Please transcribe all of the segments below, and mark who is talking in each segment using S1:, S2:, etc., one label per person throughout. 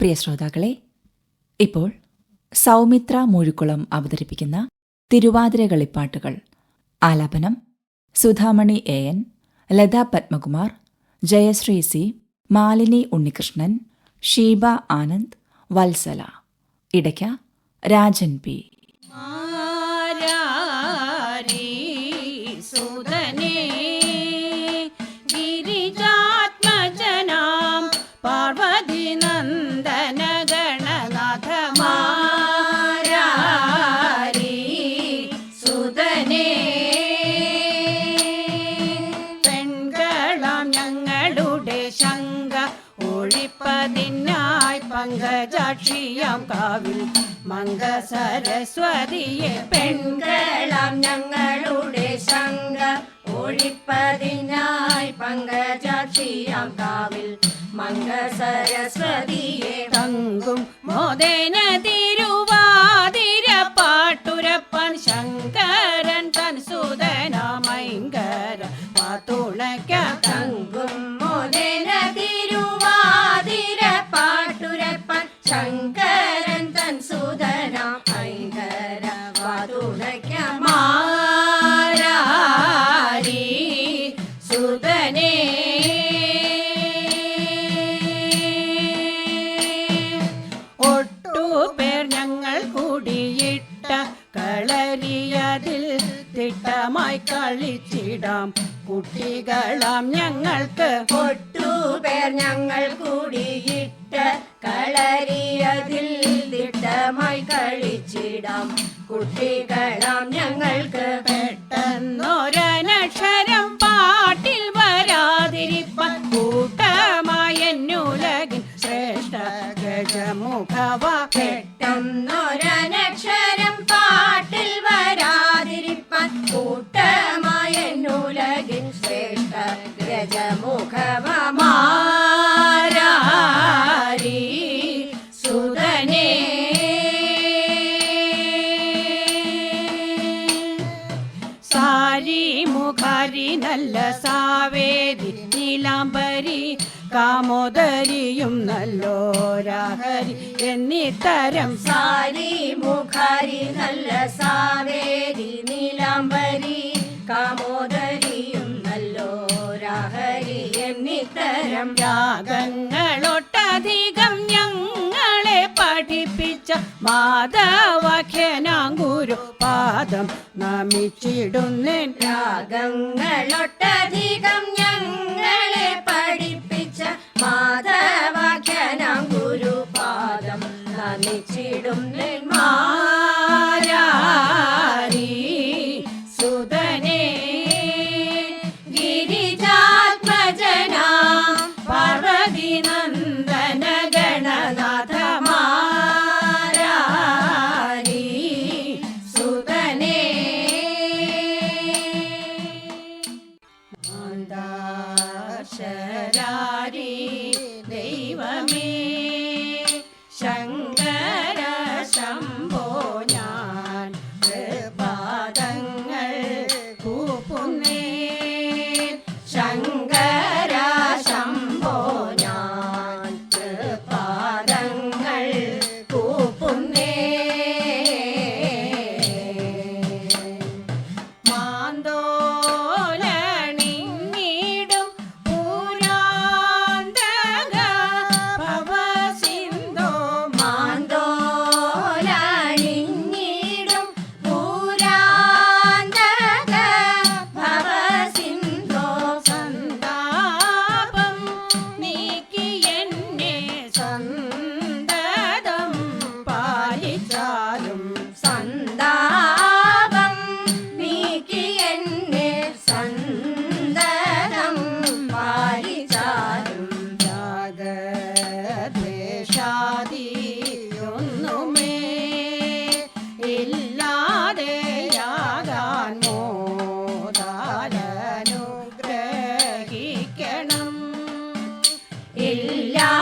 S1: പ്രിയ ശ്രോതാക്കളെ ഇപ്പോൾ സൗമിത്ര മൂഴിക്കുളം അവതരിപ്പിക്കുന്ന തിരുവാതിര കളിപ്പാട്ടുകൾ ആലാപനം Sudhamani A N Latha Padmakumar Jayasree C Malini Unnikrishnan Sheeba Anand Vatsala. ഇടയ്ക്ക രാജൻ പി.
S2: പങ്കജാക്ഷിയാം കാവിൽ മംഗ സരസ്വതിയെ
S3: പെൺകളാം ഞങ്ങളുടെ ശങ്ക ഒഴിപ്പതിനായി പങ്കജാക്ഷിയാം കാവിൽ മംഗ സരസ്വതിയെ
S2: തങ്കും മോദേന തിരുവാതിര പാട്ടുരപ്പൻ ശങ്കരൻ തൻ സുതനാമൈങ്കര പാത്തുളയ്ക്ക കൂടിയിട്ട കളരിയതിൽ തിട്ടമായി കളിച്ചിടാം. കുട്ടികളാം ഞങ്ങൾക്ക്
S3: ഒട്ടു പേർ ഞങ്ങൾ കൂടിയിട്ട് കളരിയതിൽ തിട്ടമായി കളിച്ചിടാം. കുട്ടികളാം ഞങ്ങൾക്ക്
S2: പെട്ടെന്നൊരനക്ഷരം പാട്ടിൽ വരാതിരിപ്പാൻ കൂട്ടമായ ശ്രേഷ്ഠ ഗജമുഖവ.
S3: പെട്ടെന്നൊരനക്ഷരം
S2: മുഖാരി നല്ല സാവേരി നീലാംബരി കാമോദരിയും നല്ലോരാഹരി. എന്നിത്തരം
S3: സാരി മുഖാരി നല്ല സാവേദി നീലാംബരി കാമോദരിയും നല്ലോരാഹരി. എന്നിത്തരം
S2: യാഗങ്ങളൊട്ടധികം മാധവഖ്യനാം ഗുരു പാദം നമിച്ചിടുന്നേൻ.
S3: രാഗങ്ങളൊട്ടധികം ഞങ്ങളെ പഠിപ്പിച്ച മാധവാഖ്യാനാം ഗുരുപാദം നമിച്ചിടും
S2: മാരാരി മോദാലനുഗ്രഹിക്കണം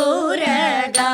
S3: ಘೋರಗಾತ್ರ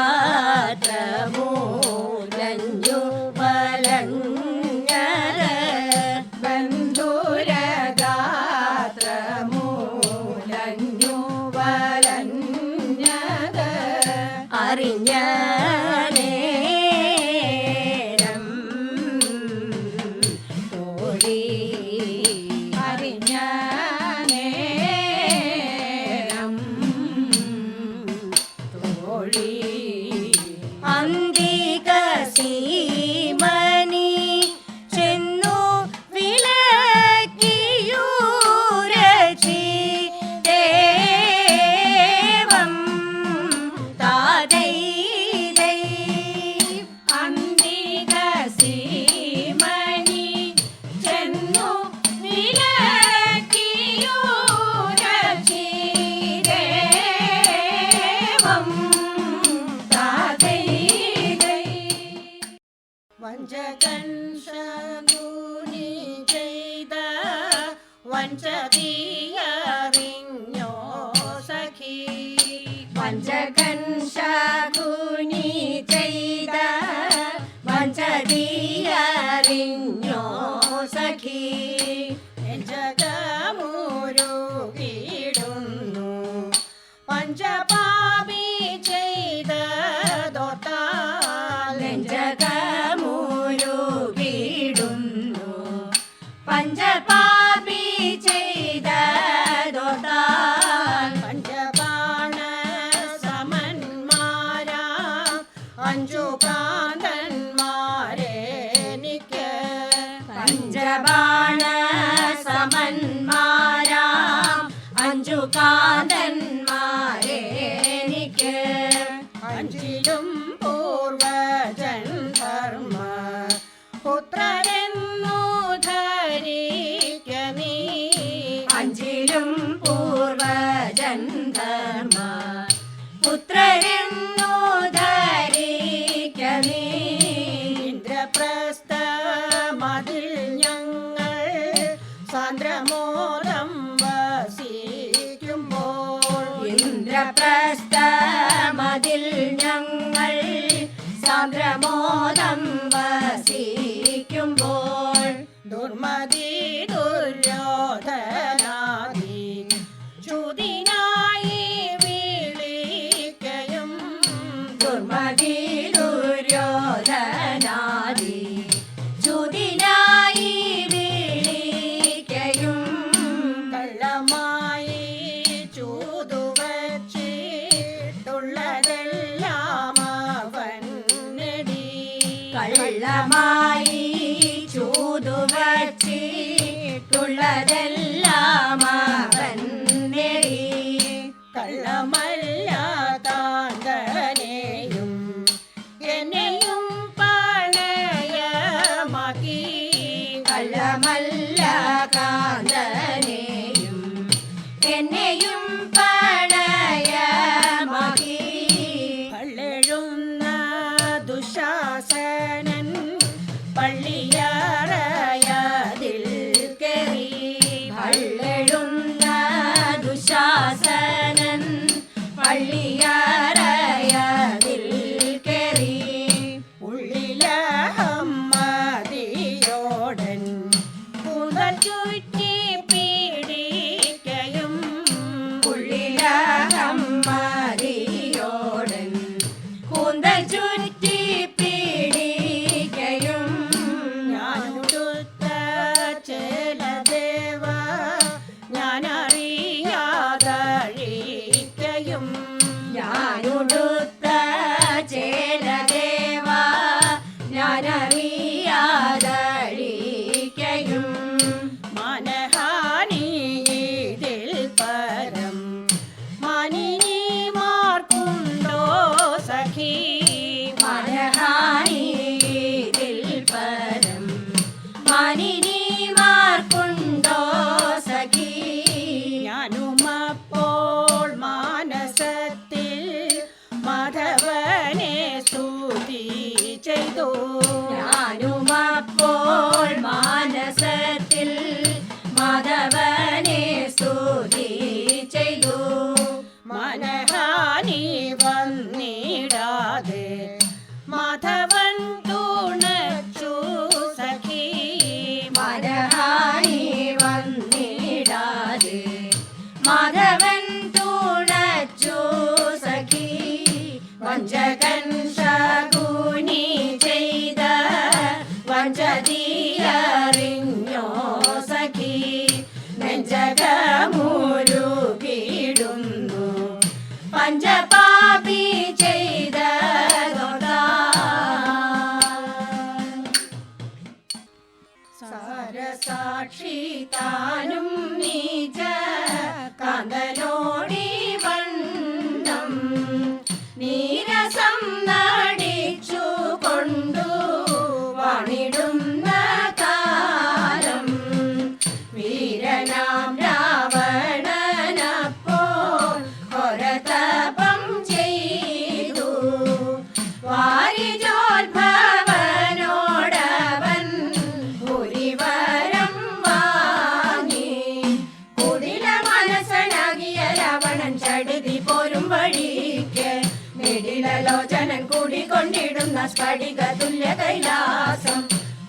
S3: കുടികൊണ്ടിടുന്ന സ്ഫടിക തുല്യ കൈലാസം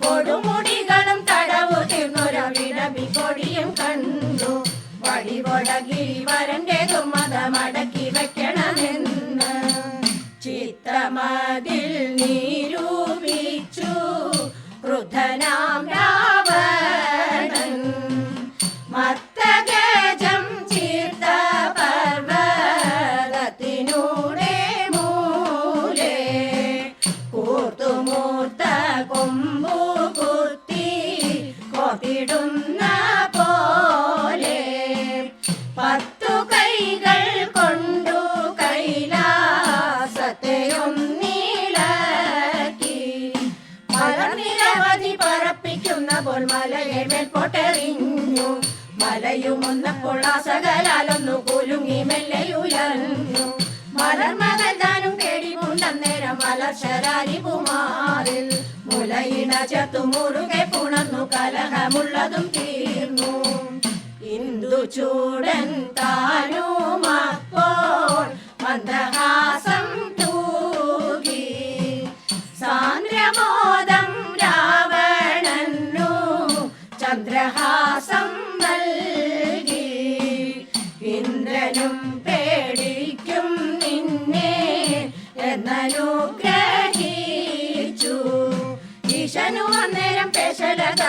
S3: കൊടുമുടികളും തടവു തീർന്നൊരവിടബി കൊടിയും കണ്ടു. വടികൊടകിരിവരന്റെ ദുർമത മടക്കി വെക്കണമെന്ന്. ചിത്രമതിൽ നീരൂ അപ്പോൾ മലയെ മേൽപോട്ടെറിഞ്ഞു മലയുമൊന്നപ്പോൾ ആ സകലാലൊന്നു കുലുങ്ങി മെല്ലെ ഉയർന്നു. മലർമകൾ താനും കേടിമുണ്ടന്നേരം മലർശരാരി കുമാറിൽ മുലയിണ ചേർത്തു മുറുകെ പുണർന്നു കലഹമുള്ളതും തീർന്നു. ഇന്ദു ചൂടൻ താനുമപ്പോൾ മന്ദഹാസ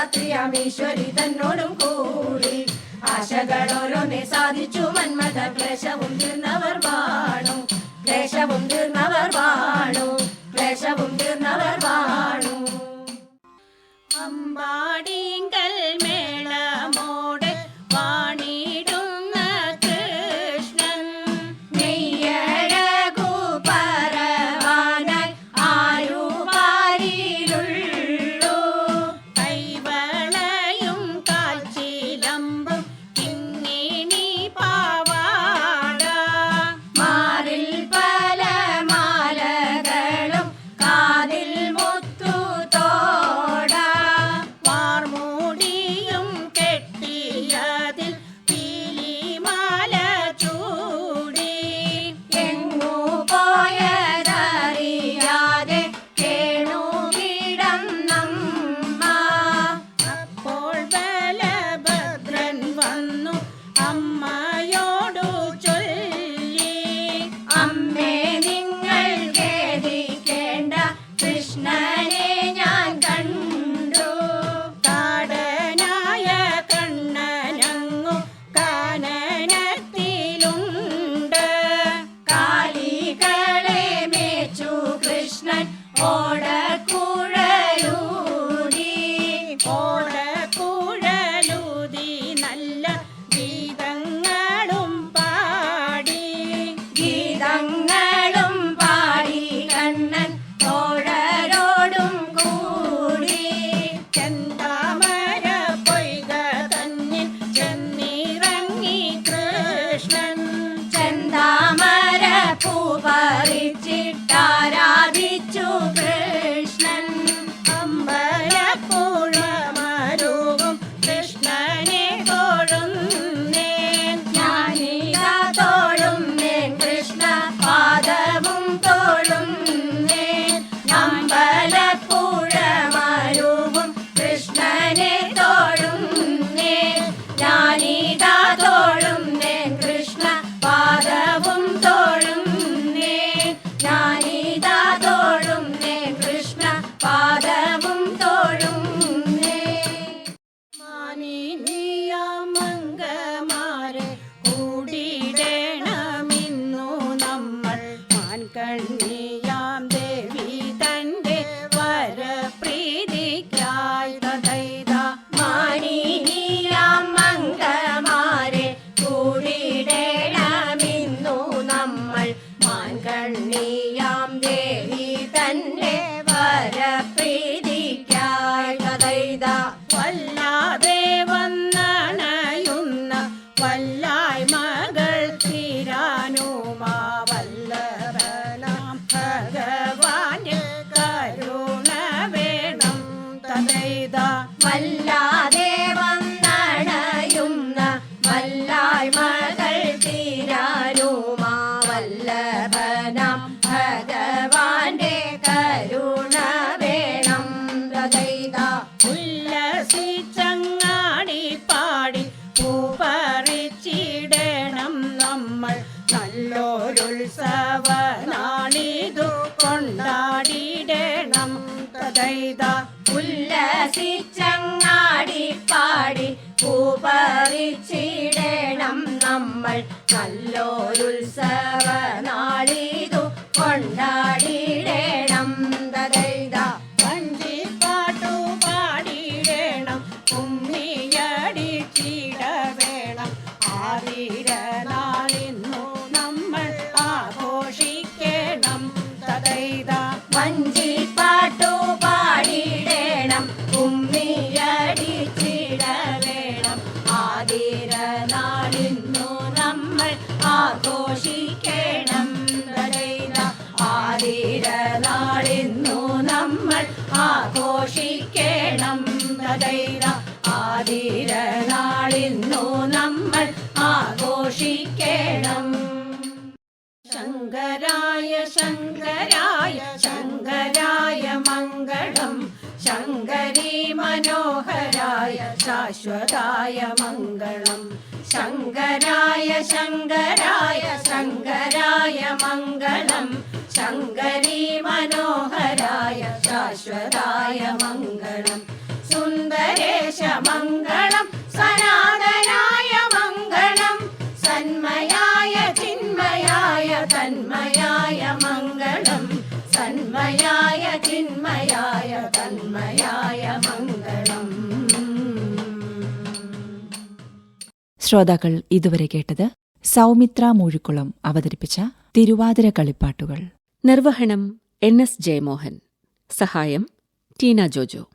S3: രാത്രിയാം ഈശ്വരി തന്നോടും കൂടി. ആശകളോരോന്നെ സാധിച്ചു മന്മഥ ക്ലേശവും തീർന്നവർ വാണു. ക്ലേശവും
S2: ശങ്കരീ മനോഹരായ ശാശ്വതായ മംഗളം.
S3: ശങ്കരായ ശങ്കരായ ശങ്കരായ മംഗളം. ശങ്കരീ മനോഹരായ ശാശ്വതായ മംഗളം. സുന്ദരേശ മംഗളം സനാതനായ മംഗളം. സന്മയായ ചിന്മയായ തന്മയായ
S1: ശ്രോതാക്കൾ ഇതുവരെ കേട്ടത് സൗമിത്ര മൂഴിക്കുളം അവതരിപ്പിച്ച തിരുവാതിര കളിപ്പാട്ടുകൾ.
S4: നിർവഹണം എൻ എസ് ജയമോഹൻ. സഹായം ടീന ജോജോ.